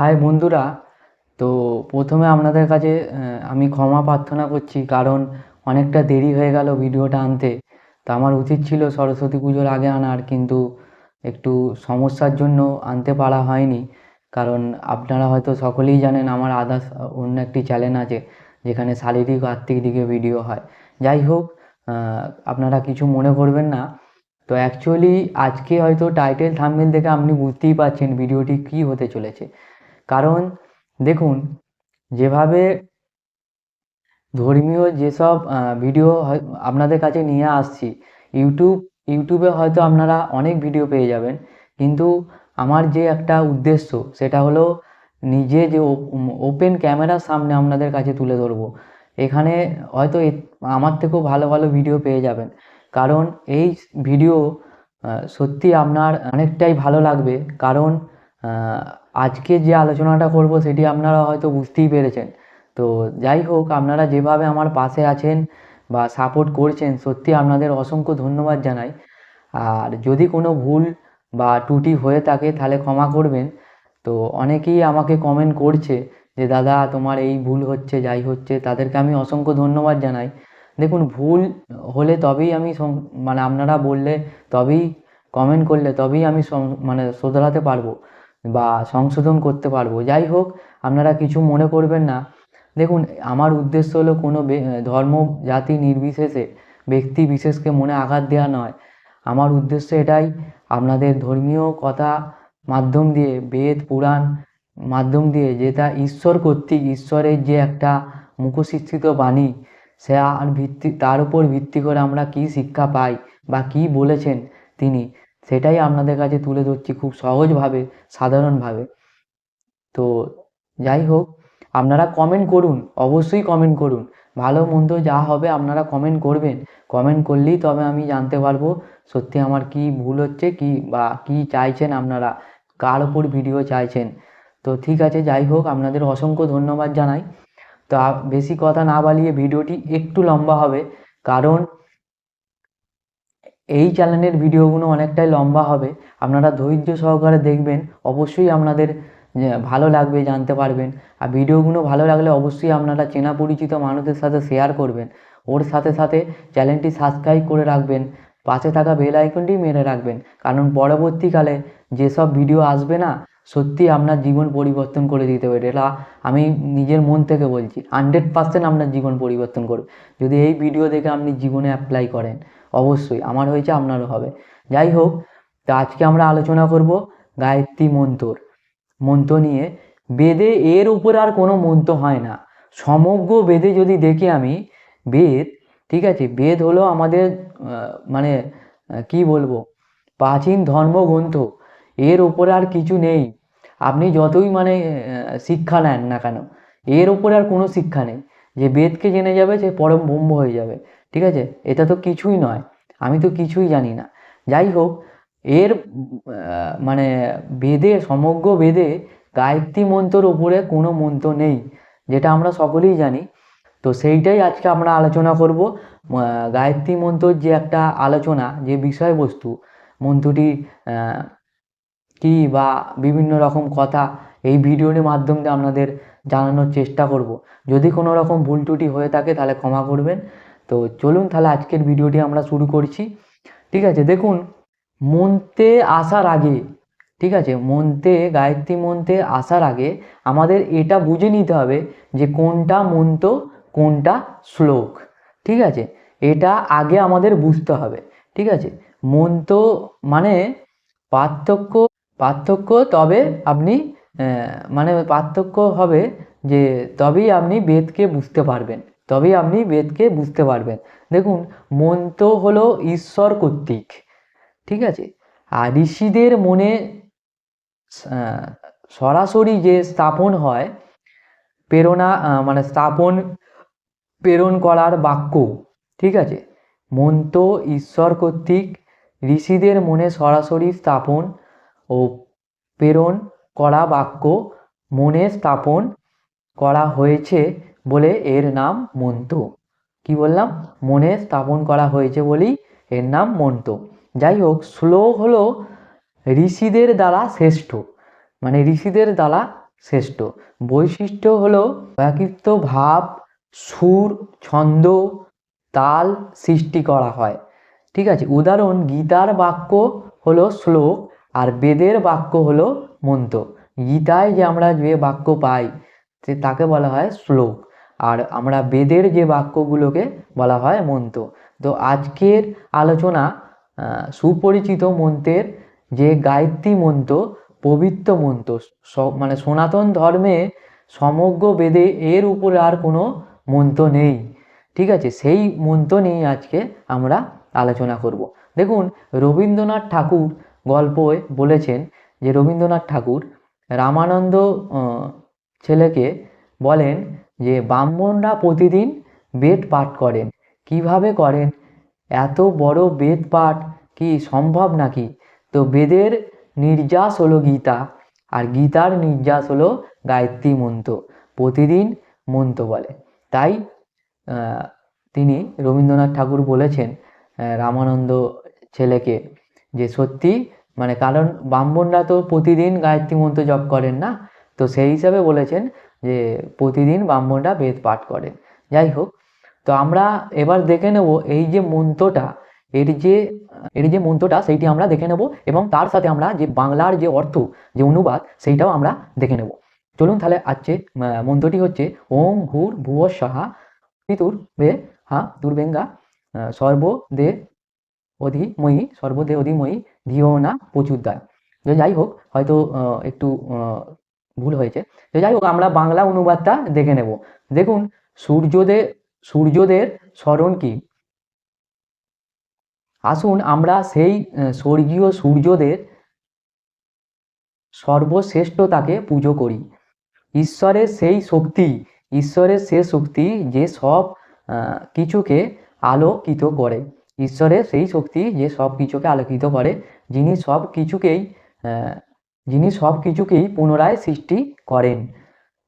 High বন্ধুরা, তো প্রথমে আপনাদের কাছে আমি ক্ষমা প্রার্থনা করছি কারণ অনেকটা দেরি হয়ে গেল ভিডিওটা আনতে। তো আমার উচিত ছিল সরস্বতী পুজোর আগে আনার, কিন্তু একটু সমস্যার জন্য আনতে পারা হয়নি। কারণ আপনারা হয়তো সকলেই জানেন আমার আদার্স অন্য একটি চ্যানেল আছে, যেখানে শারীরিক আর্থিক দিকে ভিডিও হয়। যাই হোক আপনারা কিছু মনে করবেন না। তো অ্যাকচুয়ালি আজকে হয়তো টাইটেল থাম্বনেল দেখে আপনি বুঝতেই পারছেন ভিডিওটি কী হতে চলেছে। কারণ দেখুন, যেভাবে ধর্মীয় যেসব ভিডিও হয়, আপনাদের কাছে নিয়ে আসছি ইউটিউব ইউটিউবে হয়তো আপনারা অনেক ভিডিও পেয়ে যাবেন, কিন্তু আমার যে একটা উদ্দেশ্য, সেটা হলো নিজে যে ওপেন ক্যামেরার সামনে আপনাদের কাছে তুলে ধরবো। এখানে হয়তো আমার থেকেও ভালো ভালো ভিডিও পেয়ে যাবেন। কারণ এই ভিডিও সত্যি আপনার অনেকটাই ভালো লাগবে। কারণ আজকে যে আলোচনাটা করব সেটি আপনারা হয়তো বুঝতেই পেরেছেন। তো যাই হোক, আপনারা যেভাবে আমার পাশে আছেন বা সাপোর্ট করছেন, সত্যি আপনাদের অসংখ্য ধন্যবাদ জানাই। আর যদি কোনো ভুল বা ত্রুটি হয়ে থাকে, তাহলে ক্ষমা করবেন। তো অনেকেই আমাকে কমেন্ট করছে যে, দাদা, তোমার এই ভুল হচ্ছে, যাই হচ্ছে। তাদেরকে আমি অসংখ্য ধন্যবাদ জানাই। দেখুন, ভুল হলে তবেই আমি মানে আপনারা বললে তবেই কমেন্ট করলে তবেই আমি মানে শোধরাতে পারব। বা সংশোধন করতে পারব। যাই হোক, আপনারা কিছু মনে করবেন না। দেখুন, আমার উদ্দেশ্য হলো কোনো ধর্ম, জাতি নির্বিশেষে ব্যক্তি বিশেষকে মনে আঘাত দেওয়া নয়। আমার উদ্দেশ্য এটাই, আপনাদের ধর্মীয় কথা মাধ্যম দিয়ে, বেদ, পুরাণ মাধ্যম দিয়ে যেটা ঈশ্বর কর্তৃক, ঈশ্বরের যে একটা মুখশিক্ষিত বাণী, সে আর ভিত্তি, তার উপর ভিত্তি করে আমরা কি শিক্ষা পাই বা কি বলেছেন তিনি। সেটাই আপনাদের কাছে তুলে ধরছি খুব সহজভাবে, সাধারণভাবে। তো যাই হোক, আপনারা কমেন্ট করুন, অবশ্যই কমেন্ট করুন। ভালো মন্দ যা হবে আপনারা কমেন্ট করবেন। কমেন্ট করলেই তবে আমি জানতে পারব সত্যি আমার কি ভুল হচ্ছে, কি বা কি চাইছেন আপনারা, কার ওপর ভিডিও চাইছেন। তো ঠিক আছে, যাই হোক, আপনাদের অসংখ্য ধন্যবাদ জানাই। তো বেশি কথা না বাড়িয়ে ভিডিওটি একটু লম্বা হবে, কারণ এই চ্যানেলের ভিডিওগুলো অনেকটাই লম্বা হবে। আপনারা ধৈর্য সহকারে দেখবেন, অবশ্যই আপনাদের ভালো লাগবে, জানতে পারবেন। আর ভিডিওগুলো ভালো লাগলে অবশ্যই আপনারা চেনা পরিচিত মানুষের সাথে শেয়ার করবেন। ওর সাথে সাথে চ্যানেলটি সাবস্ক্রাইব করে রাখবেন। পাশে থাকা বেল আইকনটি মেরে রাখবেন। কারণ পরবর্তীকালে যেসব ভিডিও আসবে না, সত্যি আপনার জীবন পরিবর্তন করে দিতে পারে। এটা আমি নিজের মন থেকে বলছি। হান্ড্রেড পার্সেন্ট আপনার জীবন পরিবর্তন করবে। যদি এই ভিডিও দেখে আপনি জীবনে অ্যাপ্লাই করেন অবশ্যই আমার হয়েছে, আপনারও হবে। যাই হোক, তা আজকে আমরা আলোচনা করব গায়ত্রী মন্ত্র। মন্ত্র নিয়ে। বেদে এর উপর আর কোনো মন্ত্র হয় না। সমগ্র বেদে যদি দেখি আমি, বেদ, ঠিক আছে, বেদ হলো আমাদের মানে কি বলব, প্রাচীন ধর্মগ্রন্থ। এর উপরে আর কিছু নেই। আপনি যতই মানে শিক্ষা নেন না কেন, এর উপরে আর কোনো শিক্ষা নেই। যে বেদকে জেনে যাবে, সে পরম ব্রহ্ম হয়ে যাবে। ঠিক আছে? এটা তো কিছুই নয়। আমি তো কিছুই জানি না। যাই হোক, এর মানে বেদে, সমগ্র বেদে গায়ত্রী মন্ত্রর উপরে কোনো মন্ত্র নেই, যেটা আমরা সকলেই জানি। তো সেইটাই আজকে আমরা আলোচনা করব। গায়ত্রী মন্ত্রর যে একটা আলোচনা, যে বিষয়বস্তু, মন্ত্রটি কি বা বিভিন্ন রকম কথা, এই ভিডিওর মাধ্যমে আপনাদের জানানোর চেষ্টা করব। যদি কোনো রকম ভুল ত্রুটি হয়ে থাকে, তাহলে ক্ষমা করবেন। তো চলুন তাহলে আজকের ভিডিওটি আমরা শুরু করছি। ঠিক আছে, দেখুন মন্ত্রে আসার আগে, ঠিক আছে মন্ত্রে গায়ত্রী মন্ত্রে আসার আগে আমাদের এটা বুঝে নিতে হবে যে কোনটা মন্ত, কোনটা শ্লোক। ঠিক আছে, এটা আগে আমাদের বুঝতে হবে। ঠিক আছে মন্ত্র মানে পার্থক্য পার্থক্য তবে আপনি মানে পার্থক্য হবে যে তবেই আপনি বেদকে বুঝতে পারবেন। তবেই আপনি বেদকে বুঝতে পারবেন। দেখুন, মন্ত্র হলো ঈশ্বর কর্তৃক, ঠিক আছে? আর ঋষিদের মনে সরাসরি যে স্থাপন হয়, প্রেরণা মানে স্থাপন, প্রেরণ করার বাক্য, ঠিক আছে? মন্ত্র ঈশ্বর কর্তৃক, ঋষিদের মনে সরাসরি স্থাপন ও প্রেরণ করা বাক্য মনে স্থাপন করা হয়েছে। বলে এর নাম মন্ত্র কি বললাম? মনে স্থাপন করা হয়েছে বলেই এর নাম মন্ত্র যাই হোক, শ্লোক হলো ঋষিদের দ্বারা শ্রেষ্ঠ। মানে ঋষিদের দ্বারা শ্রেষ্ঠ। বৈশিষ্ট্য হলো একাকিত্ব ভাব, সুর, ছন্দ, তাল সৃষ্টি করা হয়। ঠিক আছে? উদাহরণ, গীতার বাক্য হলো শ্লোক আর বেদের বাক্য হলো মন্ত্র গীতায় যে আমরা যে বাক্য পাই তাকে বলা হয় শ্লোক। আর আমরা বেদের যে বাক্যগুলোকে বলা হয় মন্ত্র। তো আজকের আলোচনা সুপরিচিত মন্ত্রের যে গায়ত্রী মন্ত্র, পবিত্র মন্ত্র মানে সনাতন ধর্মে সমগ্র বেদে এর উপরে আর কোনো মন্ত্র নেই। ঠিক আছে, সেই মন্ত্র নিয়ে আজকে আমরা আলোচনা করব। দেখুন, রবীন্দ্রনাথ ঠাকুর গল্পে বলেছেন যে রবীন্দ্রনাথ ঠাকুর রামানন্দ ছেলেকে বলেন যে ব্রাহ্মণরা প্রতিদিন বেদ পাঠ করেন। কীভাবে করেন? এত বড় বেদ পাঠ কি সম্ভব নাকি? তো বেদের নির্যাস হলো গীতা, আর গীতার নির্যাস হলো গায়ত্রী মন্ত্র। প্রতিদিন মন্ত্র বলে। তাই তিনি রবীন্দ্রনাথ ঠাকুর বলেছেন রামানন্দ ছেলেকে যে সত্যি মানে কারণ ব্রাহ্মণরা তো প্রতিদিন গায়ত্রী মন্ত্র জপ করেন না তো সেই হিসাবে বলেছেন যে প্রতিদিন ব্রাহ্মণরা বেদ পাঠ করেন। যাই হোক, তো আমরা এবার দেখে নেব এই যে মন্ত্রটা, এর যে এর যে মন্ত্রটা সেইটি আমরা দেখে নেব এবং তার সাথে আমরা যে বাংলার যে অর্থ, যে অনুবাদ, সেইটাও আমরা দেখে নেব। চলুন তাহলে আজকে মন্ত্রটি হচ্ছে ওম ভূর ভুব সাহা পিতুর বে হা দুর্বেঙ্গা সর্বদে অধিময়ী সর্বদে অধিময়ী ধিও না প্রচুরদায় তো যাই হোক, হয়তো একটু ভুল হয়েছে। তো যাই হোক, আমরা বাংলা অনুবাদটা দেখে নেব। দেখুন সূর্যোদয় সূর্যদের স্মরণ কি? আসুন আমরা সেই স্বর্গীয় সূর্যদের সর্বশ্রেষ্ঠতাকে পুজো করি। ঈশ্বরের সেই শক্তি, ঈশ্বরের সে শক্তি যে সব কিছুকে আলোকিত করে। ঈশ্বরের সেই শক্তি যে সব কিছুকে আলোকিত করে, যিনি সব কিছুকেই যিনি সব কিছুকেই পুনরায় সৃষ্টি করেন,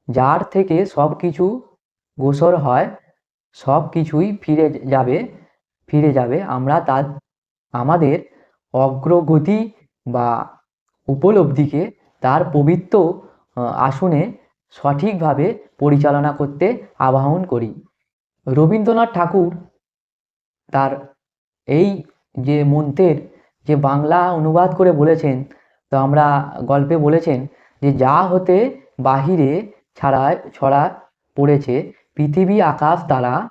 যার থেকে সব কিছু গোসর হয়, সব কিছুই ফিরে যাবে ফিরে যাবে। আমরা তার আমাদের অগ্রগতি বা উপলব্ধিকে তার পবিত্র আসনে সঠিকভাবে পরিচালনা করতে আবাহন করি। রবীন্দ্রনাথ ঠাকুর তার এই যে মন্ত্রের যে বাংলা অনুবাদ করে বলেছেন তো আমরা গল্পে বলেছেন যে যা হতে বাহিরে ছাড়া ছড়া পড়েছে, পৃথিবী আকাশ তারা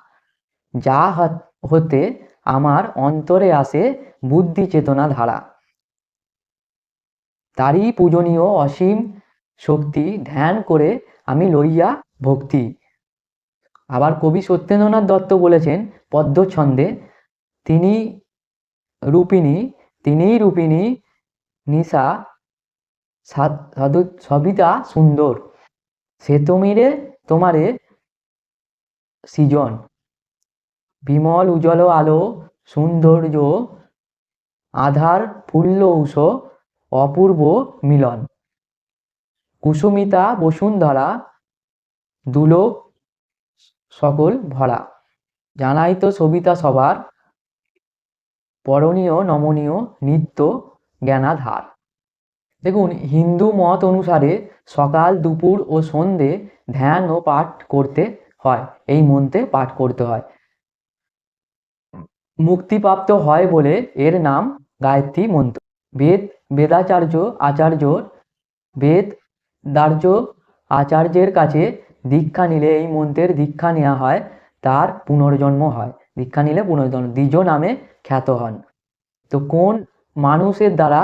যা হত- আমার অন্তরে আসে বুদ্ধি চেতনা ধারা। তারই পূজনীয় অসীম শক্তি ধ্যান করে আমি লইয়া ভক্তি। আবার কবি সত্যেন্দ্রনাথ দত্ত বলেছেন, পদ্মছন্দে তিনি রূপিণী, তিনিই রূপিণী, নিশা সাধু সবিতা সুন্দর। সে তুমিরে, তোমারে সৃজন। বিমল উজ্জ্বল আলো, সৌন্দর্য, আধার, ফুল্ল উষ, অপূর্ব মিলন। কুসুমিতা বসুন্ধরা দুলো সকল ভরা। জানাই তো সবিতা সবার। পরণীয় নমনীয়, নিত্য জ্ঞানাধার। দেখুন, হিন্দু মত অনুসারে সকাল, দুপুর ও সন্ধে ধ্যান ও পাঠ করতে হয়। এই মন্ত্রে পাঠ করতে হয়। মুক্তিপ্রাপ্ত হয় বলে এর নাম গায়ত্রী মন্ত্র। বেদ, বেদাচার্য আচার্য, বেদ দার্য আচার্যের কাছে দীক্ষা নিলে এই মন্ত্রের দীক্ষা নেওয়া হয়, তার পুনর্জন্ম হয়। দীক্ষা নিলে পুনর্জন্ম, দ্বিজ নামে খ্যাত হন। তো কোন মানুষের দ্বারা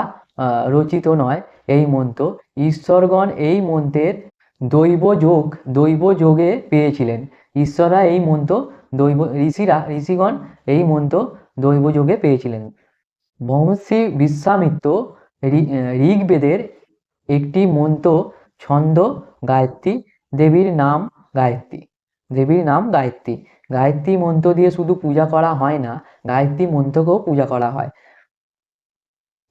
রচিত নয়, এই মন্ত্র। ঈশ্বরগণ এই মন্ত্রের দৈব যোগ, দৈব যোগে পেয়েছিলেন। ঈশ্বররা এই মন্ত্র দৈব, ঋষিরা, ঋষিগণ এই মন্ত্র দৈব যোগে পেয়েছিলেন। মহর্ষি বিশ্বামিত্র ঋগ্বেদের একটি মন্ত্র ছন্দ গায়ত্রী, দেবীর নাম গায়ত্রী। দেবীর নাম গায়ত্রী। গায়ত্রী মন্ত্র দিয়ে শুধু পূজা করা হয় না, গায়ত্রী মন্ত্রকেও পূজা করা হয়।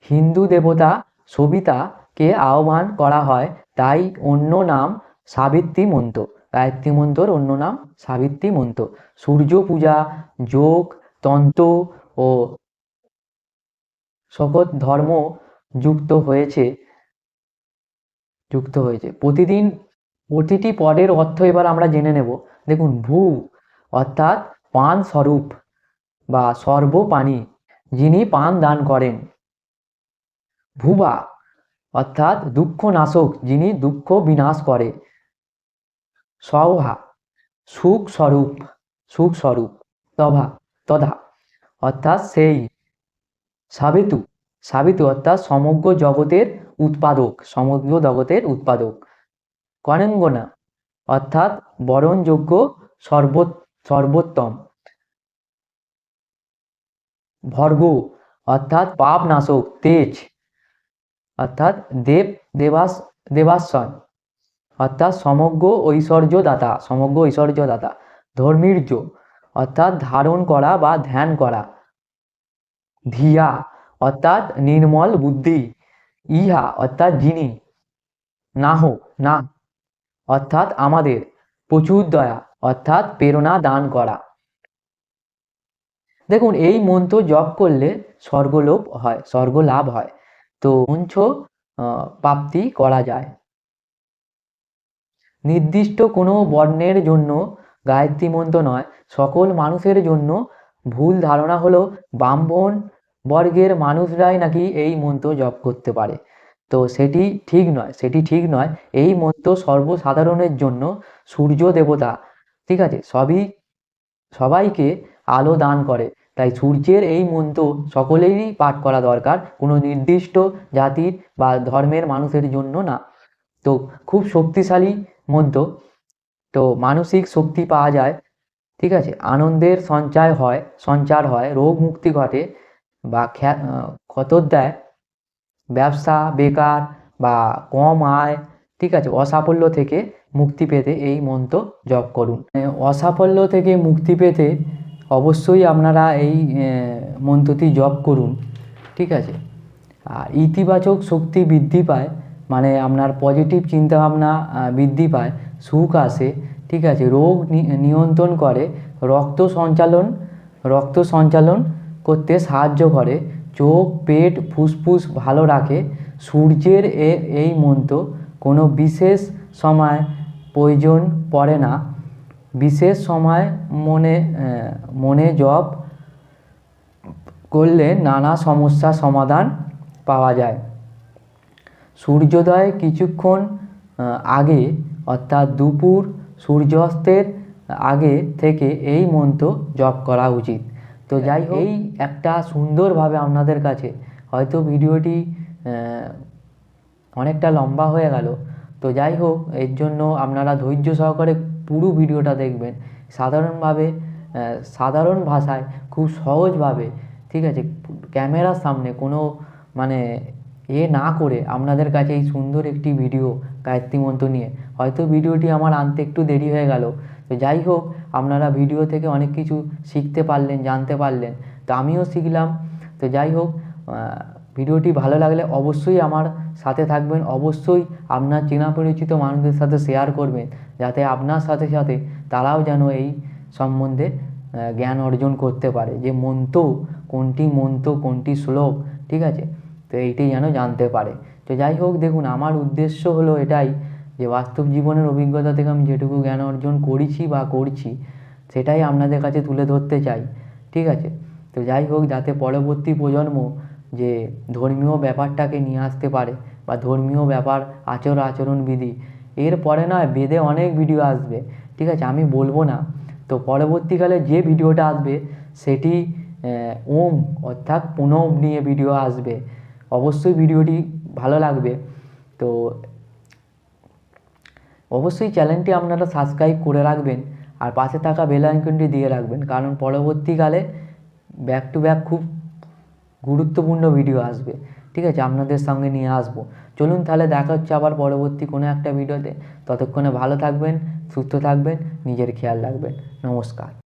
হিন্দু দেবতা সবিতাকে আহ্বান করা হয়, তাই অন্য নাম সাবিত্রী মন্ত্র গায়ত্রী মন্ত্রর অন্য নাম সাবিত্রী মন্ত্র সূর্য পূজা যোগ, তন্ত্র ও সকল ধর্ম যুক্ত হয়েছে যুক্ত হয়েছে। প্রতিদিন প্রতিটি পদের অর্থ এবার আমরা জেনে নেব। দেখুন, ভূ অর্থাৎ পান স্বরূপ বা সর্বপানি যিনি পান দান করেন। ভুবা, অর্থাৎ দুঃখ নাশক যিনি দুঃখ বিনাশ করে। সভা সুখ স্বরূপ সুখ স্বরূপ তভা তথা অর্থাৎ সেই সাবিতু সাবিতু অর্থাৎ সমগ্র জগতের উৎপাদক, সমগ্র জগতের উৎপাদক। করেঙ্গনা, অর্থাৎ বরণযোগ্য সর্ব সর্বোত্তম। ভর্গ, অর্থাৎ পাপ নাশক তেজ অর্থাৎ দেব, দেবাস, দেবাশ্রয়। অর্থাৎ সমগ্র ঐশ্বর্য দাতা সমগ্র ঐশ্বর্য দাতা ধর্মীর্য, অর্থাৎ ধারণ করা বা ধ্যান করা। ধিয়া, অর্থাৎ নির্মল বুদ্ধি। ইহা, অর্থাৎ যিনি। নাহ, না। অর্থাৎ আমাদের। প্রচুর দয়া, অর্থাৎ প্রেরণা দান করা। দেখুন, এই মন্ত্র জপ করলে স্বর্গলোভ হয় স্বর্গ লাভ হয়। তো মঞ্চ প্রাপ্তি করা যায়। নির্দিষ্ট কোনো বর্ণের জন্য গায়ত্রী মন্ত্র নয়। সকল মানুষের জন্য ভুল ধারণা হলো ব্রাহ্মণ বর্গের মানুষরাই নাকি এই মন্ত্র জপ করতে পারে। তো সেটি ঠিক নয়, সেটি ঠিক নয়। এই মন্ত্র সর্বসাধারণের জন্য সূর্য দেবতা, ঠিক আছে, সবই, সবাইকে আলো দান করে। তাই সূর্যের এই মন্ত্র সকলেরই পাঠ করা দরকার। কোনো নির্দিষ্ট জাতির বা ধর্মের মানুষের জন্য না। তো খুব শক্তিশালী মন্ত্র। তো মানসিক শক্তি পাওয়া যায়। ঠিক আছে? আনন্দের সঞ্চয় হয়, সঞ্চার হয়, রোগ মুক্তি ঘটে বা ক্ষতর দেয়। ব্যবসা বেকার বা কম আয়, ঠিক আছে? অসাফল্য থেকে মুক্তি পেতে এই মন্ত্র জপ করুন। অসাফল্য থেকে মুক্তি পেতে অবশ্যই আপনারা এই মন্ত্রটি জপ করুন, ঠিক আছে? আর ইতিবাচক শক্তি বৃদ্ধি পায় মানে আপনার পজিটিভ চিন্তাভাবনা বৃদ্ধি পায়, সুখ আসে, ঠিক আছে? রোগ নিয়ন্ত্রণ করে, রক্ত সঞ্চালন রক্ত সঞ্চালন করতে সাহায্য করে, চোখ, পেট, ফুসফুস ভালো রাখে, সূর্যের এ, এই মন্ত্র কোনো বিশেষ সময় প্রয়োজন পড়ে না। বিশেষ সময় মনে মনে জপ করলে নানা সমস্যার সমাধান পাওয়া যায়। সূর্যোদয় কিছুক্ষণ আগে অর্থাৎ দুপুর সূর্যাস্তের আগে থেকে এই মন্ত্র জপ করা উচিত। তো যাই এই একটা সুন্দরভাবে আপনাদের কাছে হয়তো ভিডিওটি অনেকটা লম্বা হয়ে গেল। তো যাই হোক এর জন্য আপনারা ধৈর্য সহকারে পুরো ভিডিওটা দেখবেন। সাধারণভাবে সাধারণ ভাষায়, খুব সহজভাবে, ঠিক আছে, ক্যামেরার সামনে কোনো মানে এ না করে আপনাদের কাছে এই সুন্দর একটি ভিডিও গায়ত্রী মন্ত্র নিয়ে। হয়তো ভিডিওটি আমার আনতে একটু দেরি হয়ে গেল। তো যাই হোক, আপনারা ভিডিও থেকে অনেক কিছু শিখতে পারলেন, জানতে পারলেন। তো আমিও শিখলাম। তো যাই হোক ভিডিওটি ভালো লাগলে অবশ্যই আমার সাথে থাকবেন। অবশ্যই আপনার চেনা পরিচিত মানুষদের সাথে শেয়ার করবেন, যাতে আপনার সাথে সাথে তারাও যেন এই সম্বন্ধে জ্ঞান অর্জন করতে পারে। যে মন্ত্র, কোনটি মন্ত্র, কোনটি শ্লোক, ঠিক আছে? তো এইটি যেন জানতে পারে। তো যাই হোক, দেখুন, আমার উদ্দেশ্য হলো এটাই যে বাস্তব জীবনের অভিজ্ঞতা থেকে আমি যেটুকু জ্ঞান অর্জন করেছি বা করছি, সেটাই আপনাদের কাছে তুলে ধরতে চাই, ঠিক আছে? তো যাই হোক, যাতে পরবর্তী প্রজন্ম যে ধর্মীয় ব্যাপারটাকে নিয়ে আসতে পারে বা ধর্মীয় ব্যাপার, আচর আচরণবিধি এরপরে নয়, বেদে অনেক ভিডিও আসবে, ঠিক আছে? আমি বলব না। তো পরবর্তীকালে যে ভিডিওটা আসবে, সেটি ওম, অর্থাৎ পুনম নিয়ে ভিডিও আসবে। অবশ্যই ভিডিওটি ভালো লাগবে। তো অবশ্যই চ্যানেলটি আপনারা সাবস্ক্রাইব করে রাখবেন আর পাশে থাকা বেল আইকনটি দিয়ে রাখবেন। কারণ পরবর্তীকালে ব্যাক টু ব্যাক খুব গুরুত্বপূর্ণ ভিডিও আসবে। ঠিক আছে? আপনাদের সঙ্গে নিয়ে আসব। চলুন তাহলে দেখা হচ্ছে আবার পরবর্তী কোনো একটা ভিডিওতে ততক্ষণে ভালো থাকবেন, সুস্থ থাকবেন, নিজের খেয়াল রাখবেন। নমস্কার।